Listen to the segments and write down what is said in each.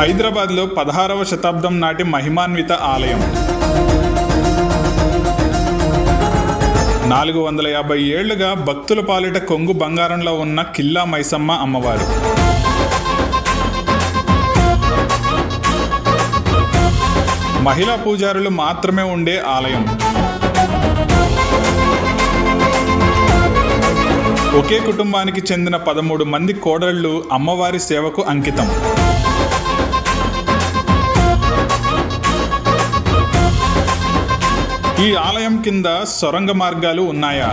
హైదరాబాద్లో పదహారవ శతాబ్దం నాటి మహిమాన్విత ఆలయం. నాలుగు వందల యాభై ఏళ్ళుగా భక్తుల పాలిట కొంగు బంగారంలో ఉన్న కిల్లా మైసమ్మ అమ్మవారు. మహిళా పూజారులు మాత్రమే ఉండే ఆలయం. ఒకే కుటుంబానికి చెందిన పదమూడు మంది కోడళ్ళు అమ్మవారి సేవకు అంకితం. ఈ ఆలయం కింద సొరంగ మార్గాలు ఉన్నాయా?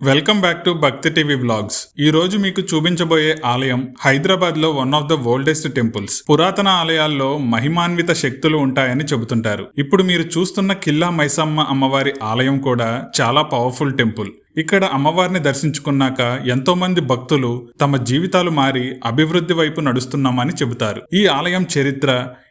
Welcome back to Bhakti TV blogs ఈ రోజు మీకు చూపించబోయే ఆలయం హైదరాబాద్లో one of the oldest temples పురాతన ఆలయాల్లో మహిమాన్విత శక్తులు ఉంటాయని చెబుతుంటారు. ఇప్పుడు మీరు చూస్తున్న కిల్లా మైసమ్మ అమ్మవారి ఆలయం కూడా చాలా పవర్ఫుల్ టెంపుల్ ఇక్కడ అమ్మవారిని దర్శించుకున్నాక ఎంతోమంది భక్తులు తమ జీవితాలు మారి అభివృద్ధి వైపు నడుస్తున్నామని చెబుతారు. ఈ ఆలయం చరిత్ర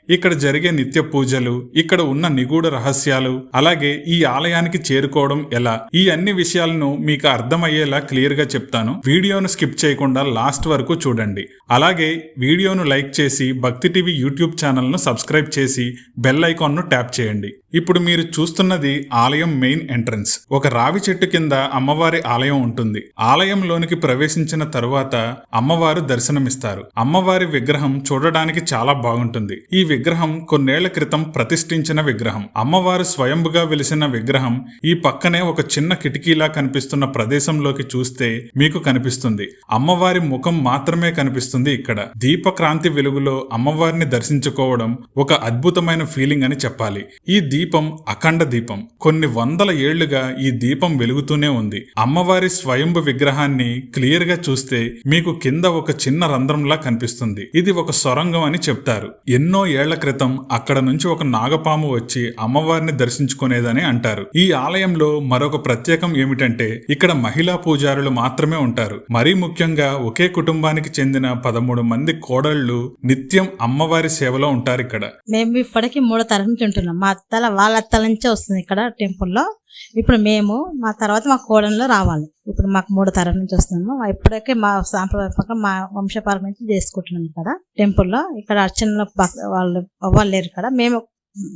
ఇక్కడ జరిగే నిత్య పూజలు ఇక్కడ ఉన్న నిగూఢ రహస్యాలు అలాగే ఈ ఆలయానికి చేరుకోవడం ఎలా? ఈ అన్ని విషయాలను మీకు అర్థమయ్యేలా క్లియర్గా చెప్తాను. వీడియోను స్కిప్ చేయకుండా లాస్ట్ వరకు చూడండి. అలాగే వీడియోను లైక్ చేసి భక్తి టీవీ యూట్యూబ్ ఛానల్ను సబ్స్క్రైబ్ చేసి బెల్ ఐకాన్ను ట్యాప్ చేయండి. ఇప్పుడు మీరు చూస్తున్నది ఆలయం మెయిన్ ఎంట్రన్స్. ఒక రావి చెట్టు కింద అమ్మవారి ఆలయం ఉంటుంది. ఆలయంలోనికి ప్రవేశించిన తరువాత అమ్మవారు దర్శనమిస్తారు. అమ్మవారి విగ్రహం చూడడానికి చాలా బాగుంటుంది. ఈ విగ్రహం కొన్నేళ్ళ క్రితం ప్రతిష్ఠించిన విగ్రహం. అమ్మవారు స్వయంభుగా వెలిసిన విగ్రహం ఈ పక్కనే ఒక చిన్న కిటికీలా కనిపిస్తున్న ప్రదేశంలోకి చూస్తే మీకు కనిపిస్తుంది. అమ్మవారి ముఖం మాత్రమే కనిపిస్తుంది ఇక్కడ. దీపక్రాంతి వెలుగులో అమ్మవారిని దర్శించుకోవడం ఒక అద్భుతమైన ఫీలింగ్ అని చెప్పాలి. ఈ దీపం అఖండ దీపం. కొన్ని వందల ఏళ్ళుగా ఈ దీపం వెలుగుతూనే ఉంది. అమ్మవారి స్వయంభు విగ్రహాన్ని క్లియర్గా చూస్తే మీకు కింద ఒక చిన్న రంధ్రంలా కనిపిస్తుంది. ఇది ఒక సొరంగం అని చెప్తారు. ఎన్నో ఏళ్ళ క్రితం అక్కడ నుంచి ఒక నాగపాము వచ్చి అమ్మవారిని దర్శించుకునేదని అంటారు. ఈ ఆలయంలో మరొక ప్రత్యేకం ఏమిటంటే ఇక్కడ మహిళా పూజారులు మాత్రమే ఉంటారు. మరీ ముఖ్యంగా ఒకే కుటుంబానికి చెందిన పదమూడు మంది కోడళ్ళు నిత్యం అమ్మవారి సేవలో ఉంటారు ఇక్కడ. మేము ఇప్పటికీ మూడో తరం నుంచి ఉంటున్నాం. మా అత్తల వాళ్ళ అత్తల నుంచే వస్తుంది ఇక్కడ టెంపుల్లో. ఇప్పుడు మేము మా తర్వాత మా కోడల్లో రావాలి. ఇప్పుడు మాకు మూడో తరం నుంచి వస్తున్నాము. ఇప్పటికే మా సాంప్రదాయ ప్రకారం మా వంశపారం నుంచి చేసుకుంటున్నాం ఇక్కడ. టెంపుల్లో ఇక్కడ అర్చనలో వాళ్ళు అవ్వాలి లేరు ఇక్కడ. మేము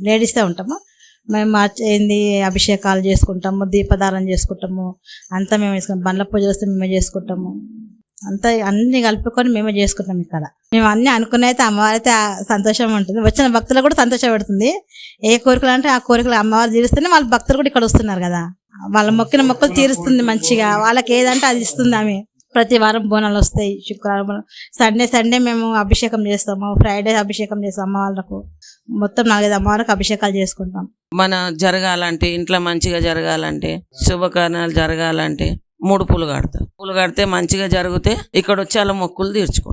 లేడీస్తే ఉంటాము. మేము అర్చ- ఏంది అభిషేకాలు చేసుకుంటాము దీపదారం చేసుకుంటాము. అంతా మేము చేసుకుంటాం బండ్ల పూజ వస్తే మేమే చేసుకుంటాము. అంతా అన్ని కలుపుకొని మేమే చేసుకుంటాం ఇక్కడ. మేము అన్ని అనుకునే అయితే అమ్మవారి అయితే ఆ సంతోషం ఉంటుంది. వచ్చిన భక్తులకు కూడా సంతోషం పెడుతుంది ఏ కోరికలు అంటే ఆ కోరికలు అమ్మవారు తీరుస్తేనే వాళ్ళ భక్తులు కూడా ఇక్కడ వస్తున్నారు కదా. వాళ్ళ మొక్కిన మొక్కలు తీరుస్తుంది మంచిగా. వాళ్ళకి ఏదంటే అది ఇస్తుంది ఆమె. ప్రతి వారం బోనాలు వస్తాయి శుక్రవారం. సండే సండే మేము అభిషేకం చేస్తాము. ఫ్రైడే అభిషేకం చేస్తాం అమ్మవాళ్ళకు. మొత్తం నాలుగైదు అమ్మవారికి అభిషేకాలు చేసుకుంటాం. మన జరగాలంటే ఇంట్లో మంచిగా జరగాలంటే శుభకార్యాలు జరగాలంటే మూడు పూలు కడతారు. పూలు కడితే మంచిగా జరిగితే ఇక్కడ వచ్చి అలా మొక్కులు తీర్చుకుంటారు.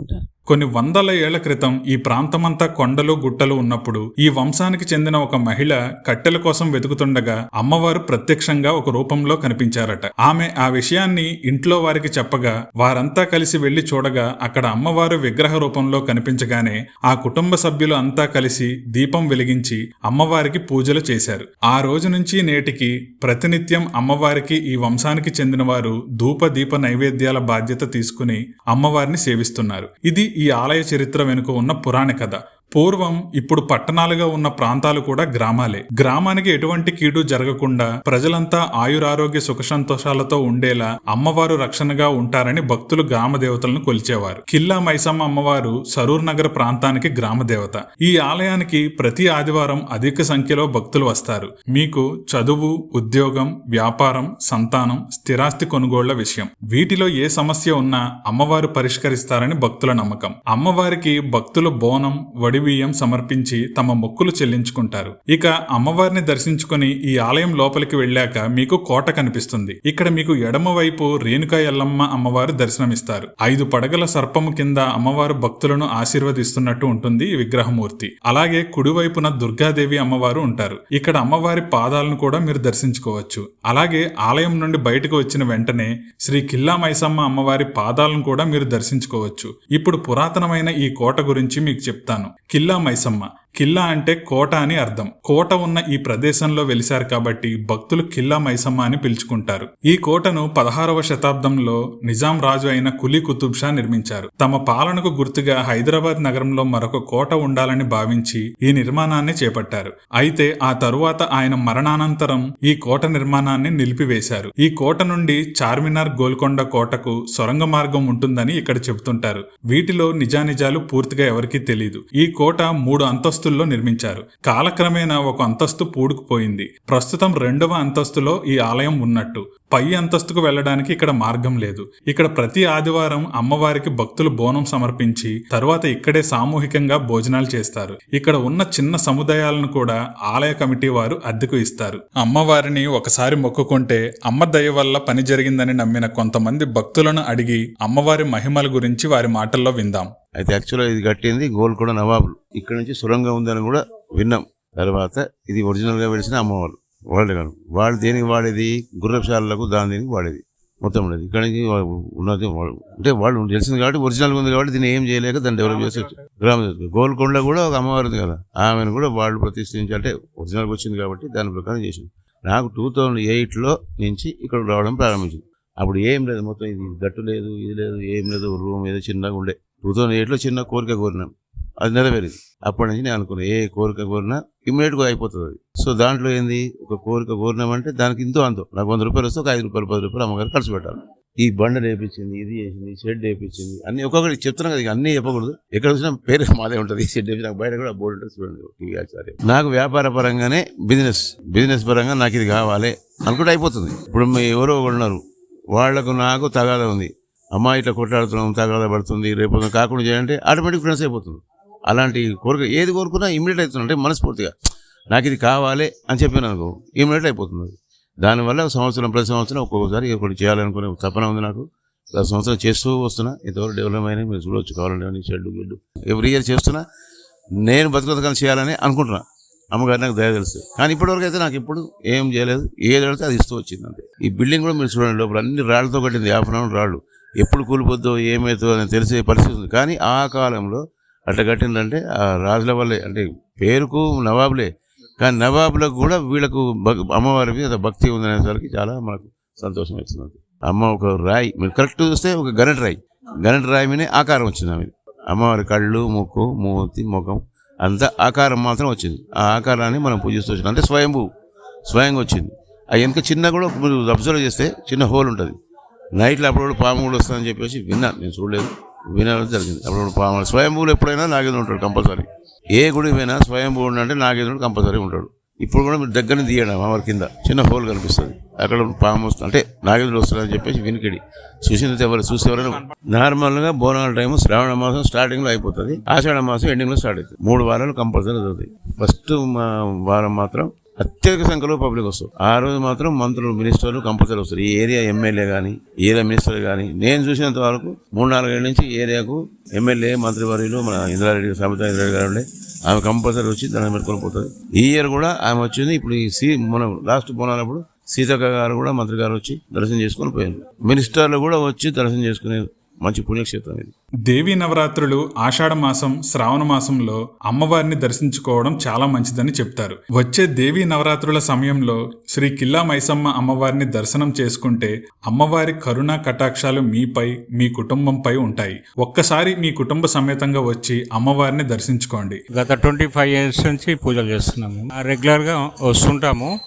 కొన్ని వందల ఏళ్ళ క్రితం ఈ ప్రాంతమంతా కొండలు గుట్టలు ఉన్నప్పుడు ఈ వంశానికి చెందిన ఒక మహిళ కట్టెల కోసం వెతుకుతుండగా అమ్మవారు ప్రత్యక్షంగా ఒక రూపంలో కనిపించారట. ఆమె ఆ విషయాన్ని ఇంట్లో వారికి చెప్పగా వారంతా కలిసి వెళ్ళి చూడగా అక్కడ అమ్మవారు విగ్రహ రూపంలో కనిపించగానే ఆ కుటుంబ సభ్యులు అంతా కలిసి దీపం వెలిగించి అమ్మవారికి పూజలు చేశారు. ఆ రోజు నుంచి నేటికి ప్రతినిత్యం అమ్మవారికి ఈ వంశానికి చెందిన వారు ధూప దీప నైవేద్యాల బాధ్యత తీసుకుని అమ్మవారిని సేవిస్తున్నారు. ఇది ఈ ఆలయ చరిత్ర వెనుక ఉన్న పురాణ కథ పూర్వం ఇప్పుడు పట్టణాలుగా ఉన్న ప్రాంతాలు కూడా గ్రామాలే. గ్రామానికి ఎటువంటి కీడు జరగకుండా ప్రజలంతా ఆయురారోగ్య సుఖ సంతోషాలతో ఉండేలా అమ్మవారు రక్షణగా ఉంటారని భక్తులు గ్రామ దేవతలను కొలిచేవారు. కిల్లా మైసమ్మ అమ్మవారు సరూర్ నగర ప్రాంతానికి గ్రామ దేవత. ఈ ఆలయానికి ప్రతి ఆదివారం అధిక సంఖ్యలో భక్తులు వస్తారు. మీకు చదువు ఉద్యోగం వ్యాపారం సంతానం స్థిరాస్తి కొనుగోళ్ళ విషయం. వీటిలో ఏ సమస్య ఉన్నా అమ్మవారు పరిష్కరిస్తారని భక్తుల నమ్మకం. అమ్మవారికి భక్తులు బోనం వడి వడిబియ్యం సమర్పించి తమ మొక్కులు చెల్లించుకుంటారు. ఇక అమ్మవారిని దర్శించుకుని ఈ ఆలయం లోపలికి వెళ్ళాక మీకు కోట కనిపిస్తుంది. ఇక్కడ మీకు ఎడమ వైపు రేణుకా ఎల్లమ్మ అమ్మవారు దర్శనమిస్తారు. ఐదు పడగల సర్పము కింద అమ్మవారు భక్తులను ఆశీర్వదిస్తున్నట్టు ఉంటుంది ఈ విగ్రహమూర్తి. అలాగే కుడివైపున దుర్గాదేవి అమ్మవారు ఉంటారు. ఇక్కడ అమ్మవారి పాదాలను కూడా మీరు దర్శించుకోవచ్చు. అలాగే ఆలయం నుండి బయటకు వచ్చిన వెంటనే శ్రీ కిల్లా మైసమ్మ అమ్మవారి పాదాలను కూడా మీరు దర్శించుకోవచ్చు. ఇప్పుడు పురాతనమైన ఈ కోట గురించి మీకు చెప్తాను. కిల్లా మైసమ్మ. కిల్లా అంటే కోట అని అర్థం. కోట ఉన్న ఈ ప్రదేశంలో వెలిశారు కాబట్టి భక్తులు కిల్లా మైసమ్మ అని పిలుచుకుంటారు. ఈ కోటను పదహారవ శతాబ్దంలో నిజాం రాజు అయిన కులీ కుతుబ్ షా నిర్మించారు. తమ పాలనకు గుర్తుగా హైదరాబాద్ నగరంలో మరొక కోట ఉండాలని భావించి ఈ నిర్మాణాన్ని చేపట్టారు. అయితే ఆ తరువాత ఆయన మరణానంతరం ఈ కోట నిర్మాణాన్ని నిలిపివేశారు. ఈ కోట నుండి చార్మినార్ గోల్కొండ కోటకు సొరంగ మార్గం ఉంటుందని ఇక్కడ చెబుతుంటారు. వీటిలో నిజానిజాలు పూర్తిగా ఎవరికీ తెలియదు ఈ కోట మూడు అంతస్తు అంతస్తుల్లో నిర్మించారు. కాలక్రమేణా ఒక అంతస్తు పూడుకుపోయింది. ప్రస్తుతం రెండవ అంతస్తులో ఈ ఆలయం ఉన్నట్టు. పై అంతస్తుకు వెళ్ళడానికి ఇక్కడ మార్గం లేదు. ఇక్కడ ప్రతి ఆదివారం అమ్మవారికి భక్తులు బోనం సమర్పించి తరువాత ఇక్కడే సామూహికంగా భోజనాలు చేస్తారు. ఇక్కడ ఉన్న చిన్న సముదాయాలను కూడా ఆలయ కమిటీ వారు అద్దెకు ఇస్తారు. అమ్మవారిని ఒకసారి మొక్కుకుంటే అమ్మ దయ వల్ల పని జరిగిందని నమ్మిన కొంతమంది భక్తులను అడిగి అమ్మవారి మహిమల గురించి వారి మాటల్లో విందాం. అయితే యాక్చువల్గా ఇది కట్టింది గోల్కొండ నవాబులు. ఇక్కడ నుంచి సొరంగం ఉందని కూడా విన్నాం. తర్వాత ఇది ఒరిజినల్గా వెలిసిన అమ్మవారు వాళ్ళే కాదు. వాళ్ళు దేనికి వాడేది? గుర్రశాలకు దాని దేనికి వాడేది? మొత్తం ఉండేది. ఇక్కడ నుంచి ఉన్నది వాళ్ళు- అంటే వాళ్ళు తెలిసింది కాబట్టి ఒరిజినల్గా ఉంది కాబట్టి దీన్ని ఏం చేయలేక దాన్ని డెవలప్ చేసి గ్రామ గోల్కొండ కూడా ఒక అమ్మవారు ఉంది కదా. ఆమెను కూడా వాళ్ళు ప్రతిష్ఠించి అంటే ఒరిజినల్గా వచ్చింది కాబట్టి దాని ప్రకారం చేసింది. నాకు టూ థౌజండ్ ఎయిట్లో నుంచి ఇక్కడ రావడం ప్రారంభించింది. అప్పుడు ఏం లేదు మొత్తం ఇది గట్టు లేదు ఇది లేదు ఏం లేదు రూమ్ ఏదో చిన్నగా ఉండే. టూ థౌజండ్ ఎయిట్లో చిన్న కోరిక కోరినాం అది నెరవేరింది. అప్పటి నుంచి నేను అనుకున్నా ఏ కోరిక కోరినా ఇమ్మీడియట్గా అయిపోతుంది. అది సో దాంట్లో ఏంది? ఒక కోరిక కోరినామంటే దానికి ఇంతో అంతో. నాకు వంద రూపాయలు వస్తే ఒక ఐదు రూపాయలు పది రూపాయలు అమ్మగారు ఖర్చు పెట్టాలి. ఈ బండ వేపించింది ఇది వేసింది షెడ్ వేపించింది అన్ని ఒక్కొక్కటి చెప్తున్నాం కదా ఇక అన్నీ చెప్పకూడదు. ఎక్కడ వచ్చినా పేరు మాదే ఉంటుంది. షెడ్ వేసి నాకు బయట కూడా బోర్డు ఉంటుంది చూడండి టీవీ ఆచార్య. నాకు వ్యాపార పరంగానే బిజినెస్ బిజినెస్ పరంగా నాకు ఇది కావాలి అనుకుంటే అయిపోతుంది. ఇప్పుడు మీ ఎవరో ఒకరు ఉన్నారు వాళ్ళకు నాకు తగాదా ఉంది. అమ్మాయి ఇట్లా కొట్లాడుతున్నాం తగాదా పడుతుంది రేపు కాకుండా చేయాలంటే ఆటోమేటిక్ ఫ్రెండ్స్ అయిపోతుంది. అలాంటి కోరిక ఏది కోరుకున్నా ఇమ్మీడియట్ అవుతుంది అంటే మనస్ఫూర్తిగా నాకు ఇది కావాలి అని చెప్పాను అనుకో ఇమ్మీడియట్ అయిపోతుంది దానివల్ల సంవత్సరం ప్రతి సంవత్సరం ఒక్కొక్కసారి ఒకటి చేయాలనుకునే తపన ఉంది నాకు. ప్రతి సంవత్సరం చేస్తూ వస్తున్నా ఇంతవరకు డెవలప్ అయినా మీరు చూడవచ్చు కావాలంటే షెడ్ గిడ్డు ఎవ్రీ ఇయర్ చేస్తున్నా నేను బతుకుతకాలం చేయాలని అనుకుంటున్నా. అమ్మగారు నాకు దయ తెలుసు. కానీ ఇప్పటివరకు అయితే నాకు ఇప్పుడు ఏం చేయలేదు. ఏది అడిగితే అది ఇస్తూ వచ్చింది అంతే. ఈ బిల్డింగ్ కూడా మీరు చూడండి లోపల అన్ని రాళ్ళతో కట్టింది హాఫ్ అన్ అవర్ రాళ్ళు. ఎప్పుడు కూలిపోద్దో ఏమవుతుందో అని తెలిసే పరిస్థితి ఉంది. కానీ ఆ కాలంలో అట్లా కట్టిందంటే ఆ రాజుల వల్లే అంటే పేరుకు నవాబులే. కానీ నవాబులకు కూడా వీళ్ళకు భక్- అమ్మవారి మీద భక్తి ఉందనేసరికి చాలా మనకు సంతోషం వచ్చింది అమ్మ ఒక రాయి మీరు కరెక్ట్ చూస్తే ఒక గనటి రాయి. గనటి రాయి మీద ఆకారం వచ్చింది ఆమె అమ్మవారి కళ్ళు ముక్కు మూతి ముఖం అంతా ఆకారం మాత్రం వచ్చింది. ఆ ఆకారాన్ని మనం పూజిస్తూ వచ్చినాం. అంటే స్వయంభూ స్వయంగా వచ్చింది. ఆ వెనుక చిన్న కూడా మీరు అబ్జర్వ్ చేస్తే చిన్న హోల్ ఉంటుంది. నైట్లో అప్పుడప్పుడు పాము కూడా వస్తుందని చెప్పేసి విన్నాను నేను చూడలేదు. వినడం జరిగింది. అప్పుడు పాము స్వయంభూలు ఎప్పుడైనా నాగేంద్రుడు ఉంటాడు కంపల్సరీ. ఏ గుడి పోయినా స్వయంభూ అంటే నాగేంద్రుడు కంపల్సరీ ఉంటాడు. ఇప్పుడు కూడా మీరు దగ్గర తీయడం వారి కింద. చిన్న హోల్ కనిపిస్తుంది. అక్కడ పాము వస్తుంది. అంటే నాగేంద్రుడు వస్తుందని చెప్పేసి వినికిడి. చూసింది ఎవరు? చూసేవారు నార్మల్గా బోనాల టైం శ్రావణ మాసం స్టార్టింగ్లో అయిపోతుంది. ఆషాఢ మాసం ఎండింగ్లో స్టార్ట్ అవుతుంది. మూడు వారాలు కంపల్సరీ జరుగుతాయి. ఫస్ట్ వారం మాత్రం అత్యధిక సంఖ్యలో పబ్లిక్ వస్తారు ఆ రోజు మాత్రం మంత్రులు మినిస్టర్లు కంపల్సరీ వస్తారు. ఈ ఏరియా ఎమ్మెల్యే కానీ ఏరియా మినిస్టర్ కానీ నేను చూసినంత వరకు మూడు నాలుగేళ్ళ నుంచి ఏరియాకు ఎమ్మెల్యే మంత్రివర్యులు మన ఇంద్రారెడ్డి సబితా ఇంద్రారెడ్డి గారు ఉండే ఆమె కంపల్సరీ వచ్చి దాన్ని పెట్టుకొని పోతుంది ఈ ఇయర్ కూడా ఆమె వచ్చింది. ఇప్పుడు ఈ సీ మనం లాస్ట్ పోనాలప్పుడు సీతక్క గారు కూడా మంత్రి గారు వచ్చి దర్శనం చేసుకొని పోయారు. మినిస్టర్లు కూడా వచ్చి దర్శనం చేసుకునే మంచి పుణ్యక్షేత్రం ఇది. దేవీ నవరాత్రులు ఆషాఢ మాసం శ్రావణ మాసంలో అమ్మవారిని దర్శించుకోవడం చాలా మంచిదని చెప్తారు. వచ్చే దేవీ నవరాత్రుల సమయంలో శ్రీ కిల్లా మైసమ్మ అమ్మవారిని దర్శనం చేసుకుంటే అమ్మవారి కరుణా కటాక్షాలు మీపై మీ కుటుంబంపై ఉంటాయి. ఒక్కసారి మీ కుటుంబ సమేతంగా వచ్చి అమ్మవారిని దర్శించుకోండి. గత ట్వంటీ ఫైవ్ ఇయర్స్ నుంచి పూజలు చేస్తున్నాము. రెగ్యులర్గా వస్తుంటాము.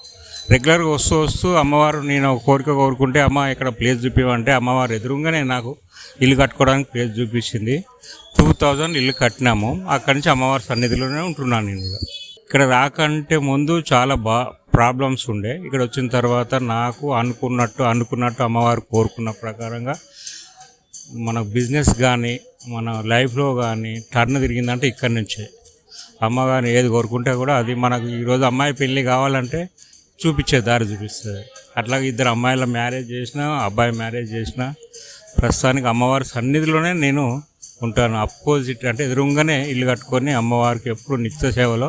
రెగ్యులర్గా వస్తూ వస్తూ అమ్మవారు నేను కోరిక కోరుకుంటే అమ్మ ఇక్కడ ప్లేస్ చూపివంటే అమ్మవారు ఎదురుగానే నాకు ఇల్లు కట్టుకోవడానికి ప్లేస్ చూపించింది. టూ థౌజండ్ ఇల్లు కట్టినాము. అక్కడి నుంచి అమ్మవారి సన్నిధిలోనే ఉంటున్నాను నేను ఇక్కడ రాకంటే ముందు చాలా బా ప్రాబ్లమ్స్ ఉండే. ఇక్కడ వచ్చిన తర్వాత నాకు అనుకున్నట్టు అనుకున్నట్టు అమ్మవారు కోరుకున్న ప్రకారంగా మన బిజినెస్ కానీ మన లైఫ్లో కానీ టర్న్ తిరిగిందంటే ఇక్కడి నుంచే. అమ్మగారిని ఏది కోరుకుంటే కూడా అది మనకు ఈరోజు అమ్మాయి పెళ్ళి కావాలంటే చూపించే దారి చూపిస్తుంది. అట్లాగే ఇద్దరు అమ్మాయిల మ్యారేజ్ చేసిన అబ్బాయి మ్యారేజ్ చేసిన ప్రస్తుతానికి అమ్మవారి సన్నిధిలోనే నేను ఉంటాను. అపోజిట్ అంటే ఎదురుగానే ఇల్లు కట్టుకొని అమ్మవారికి ఎప్పుడు నిత్య సేవలో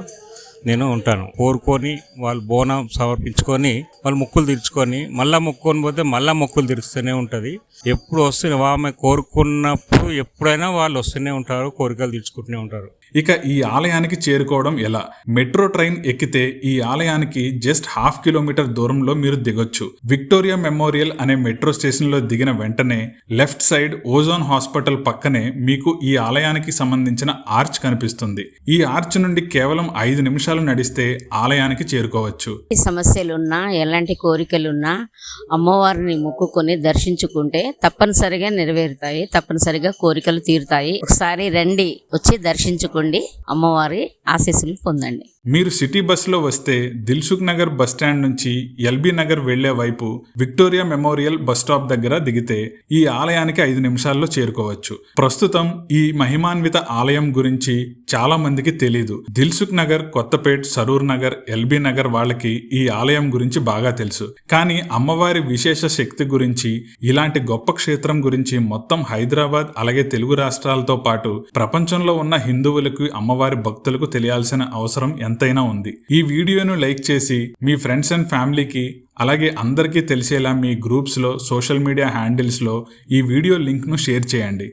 నేను ఉంటాను. కోరుకొని వాళ్ళు బోనం సమర్పించుకొని వాళ్ళు మొక్కులు తీర్చుకొని మళ్ళీ మొక్కుకొని పోతే మళ్ళీ మొక్కులు తీరుస్తూనే ఉంటుంది. ఎప్పుడు వస్తే ఆమె కోరుకున్నప్పుడు ఎప్పుడైనా వాళ్ళు వస్తూనే ఉంటారు కోరికలు తీర్చుకుంటూనే ఉంటారు. ఇక ఈ ఆలయానికి చేరుకోవడం ఎలా? మెట్రో ట్రైన్ ఎక్కితే ఈ ఆలయానికి జస్ట్ హాఫ్ కిలోమీటర్ దూరంలో మీరు దిగొచ్చు. విక్టోరియా మెమోరియల్ అనే మెట్రో స్టేషన్లో దిగిన వెంటనే లెఫ్ట్ సైడ్ ఓజోన్ హాస్పిటల్ పక్కనే మీకు ఈ ఆలయానికి సంబంధించిన ఆర్చ్ కనిపిస్తుంది. ఈ ఆర్చ్ నుండి కేవలం ఐదు నిమిషాలు నడిస్తే ఆలయానికి చేరుకోవచ్చు. సమస్యలున్నా ఎలాంటి కోరికలున్నా అమ్మవారిని మొక్కుకొని దర్శించుకుంటే తప్పనిసరిగా నెరవేరుతాయి తప్పనిసరిగా కోరికలు తీరుతాయి. ఒకసారి రండి వచ్చి దర్శించుకోండి అమ్మవారి ఆశీస్సులు పొందండి. మీరు సిటీ బస్సులో వస్తే దిల్సుఖ్ నగర్ బస్ స్టాండ్ నుంచి ఎల్బీ నగర్ వెళ్ళే వైపు విక్టోరియా మెమోరియల్ బస్ స్టాప్ దగ్గర దిగితే ఈ ఆలయానికి ఐదు నిమిషాల్లో చేరుకోవచ్చు. ప్రస్తుతం ఈ మహిమాన్విత ఆలయం గురించి చాలా మందికి తెలీదు. దిల్సుఖ్ నగర్ కొత్తపేట్ సరూర్ నగర్ ఎల్బీ నగర్ వాళ్ళకి ఈ ఆలయం గురించి బాగా తెలుసు. కానీ అమ్మవారి విశేష శక్తి గురించి ఇలాంటి గొప్ప క్షేత్రం గురించి మొత్తం హైదరాబాద్ అలాగే తెలుగు రాష్ట్రాలతో పాటు ప్రపంచంలో ఉన్న హిందువులకు అమ్మవారి భక్తులకు తెలియాల్సిన అవసరం ఎంతైనా ఉంది. ఈ వీడియోను లైక్ చేసి మీ ఫ్రెండ్స్ అండ్ ఫ్యామిలీకి అలాగే అందరికీ తెలిసేలా మీ గ్రూప్స్లో సోషల్ మీడియా హ్యాండిల్స్లో ఈ వీడియో లింక్ను షేర్ చేయండి.